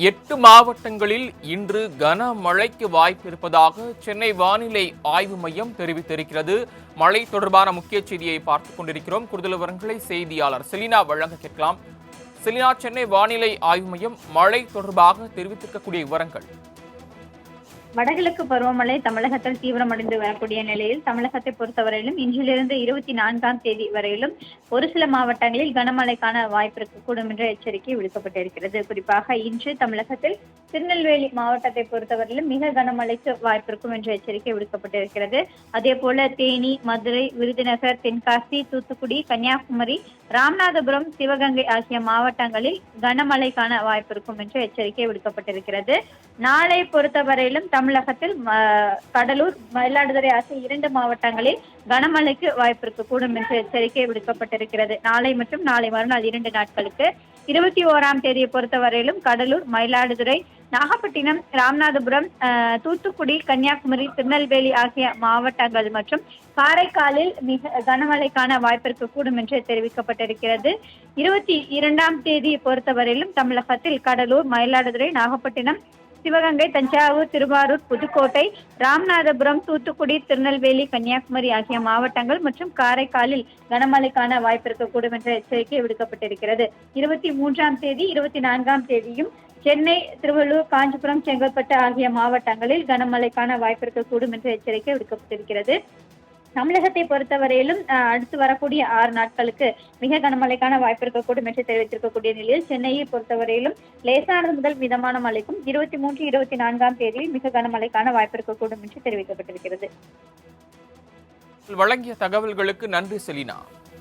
எட்டு மாவட்டங்களில் இன்று கனமழைக்கு வாய்ப்பு இருப்பதாக சென்னை வானிலை ஆய்வு மையம் தெரிவித்திருக்கிறது. மழை தொடர்பான முக்கிய செய்தியை பார்த்துக் கொண்டிருக்கிறோம். கூடுதல் விவரங்களை செய்தியாளர் செலினா வழங்க கேட்கலாம். செலினா சென்னை வானிலை ஆய்வு மையம் மழை தொடர்பாக தெரிவித்திருக்கக்கூடிய விவரங்கள். வடகிழக்கு பருவமழை தமிழகத்தில் தீவிரமடைந்து வரக்கூடிய நிலையில் தமிழகத்தை பொறுத்தவரையிலும் இன்றிலிருந்து இருபத்தி நான்காம் தேதி வரையிலும் ஒரு சில மாவட்டங்களில் கனமழைக்கான வாய்ப்பு இருக்கக்கூடும் என்ற எச்சரிக்கை விடுக்கப்பட்டிருக்கிறது. குறிப்பாக இன்று தமிழகத்தில் திருநெல்வேலி மாவட்டத்தை பொறுத்தவரையிலும் மிக கனமழைக்கு வாய்ப்பு இருக்கும் என்ற எச்சரிக்கை விடுக்கப்பட்டிருக்கிறது. அதே போல தேனி மதுரை விருதுநகர் தென்காசி தூத்துக்குடி கன்னியாகுமரி ராமநாதபுரம் சிவகங்கை ஆகிய மாவட்டங்களில் கனமழைக்கான வாய்ப்பு இருக்கும் என்று எச்சரிக்கை விடுக்கப்பட்டிருக்கிறது. நாளை பொறுத்தவரையிலும் தமிழகத்தில் கடலூர் மயிலாடுதுறை ஆகிய இரண்டு மாவட்டங்களில் கனமழைக்கு வாய்ப்பு இருக்கக்கூடும் என்று எச்சரிக்கை விடுக்கப்பட்டிருக்கிறது. நாளை மற்றும் நாளை மறுநாள் இரண்டு நாட்களுக்கு. இருபத்தி ஓராம் தேதியை பொறுத்தவரையிலும் கடலூர் மயிலாடுதுறை நாகப்பட்டினம் ராமநாதபுரம் தூத்துக்குடி கன்னியாகுமரி திருநெல்வேலி ஆகிய மாவட்டங்கள் மற்றும் காரைக்காலில் மிக கனமழைக்கான வாய்ப்பிற்கு கூடும் என்று தெரிவிக்கப்பட்டிருக்கிறது. இருபத்தி இரண்டாம் தேதியை பொறுத்தவரையிலும் தமிழகத்தில் கடலூர் மயிலாடுதுறை நாகப்பட்டினம் சிவகங்கை தஞ்சாவூர் திருவாரூர் புதுக்கோட்டை ராமநாதபுரம் தூத்துக்குடி திருநெல்வேலி கன்னியாகுமரி ஆகிய மாவட்டங்கள் மற்றும் காரைக்காலில் கனமழைக்கான வாய்ப்பு இருக்கக்கூடும் என்ற எச்சரிக்கை விடுக்கப்பட்டிருக்கிறது. இருபத்தி மூன்றாம் தேதி இருபத்தி நான்காம் தேதியும் சென்னை திருவள்ளூர் காஞ்சிபுரம் செங்கல்பட்டு ஆகிய மாவட்டங்களில் கனமழைக்கான வாய்ப்பு இருக்கக்கூடும் என்ற எச்சரிக்கை விடுக்கப்பட்டிருக்கிறது. தமிழகத்தை பொறுத்தவரையிலும் அடுத்து வரக்கூடிய ஆறு நாட்களுக்கு மிக கனமழைக்கான வாய்ப்பு இருக்கக்கூடும் என்று தெரிவித்திருக்கக்கூடிய நிலையில் சென்னையை பொறுத்தவரையிலும் லேசானது முதல் மிதமான மழைக்கும் இருபத்தி மூன்று இருபத்தி நான்காம் தேதியில் மிக கனமழைக்கான வாய்ப்பு இருக்கக்கூடும் என்று தெரிவிக்கப்பட்டிருக்கிறது. வழங்கிய தகவல்களுக்கு நன்றி செலினா.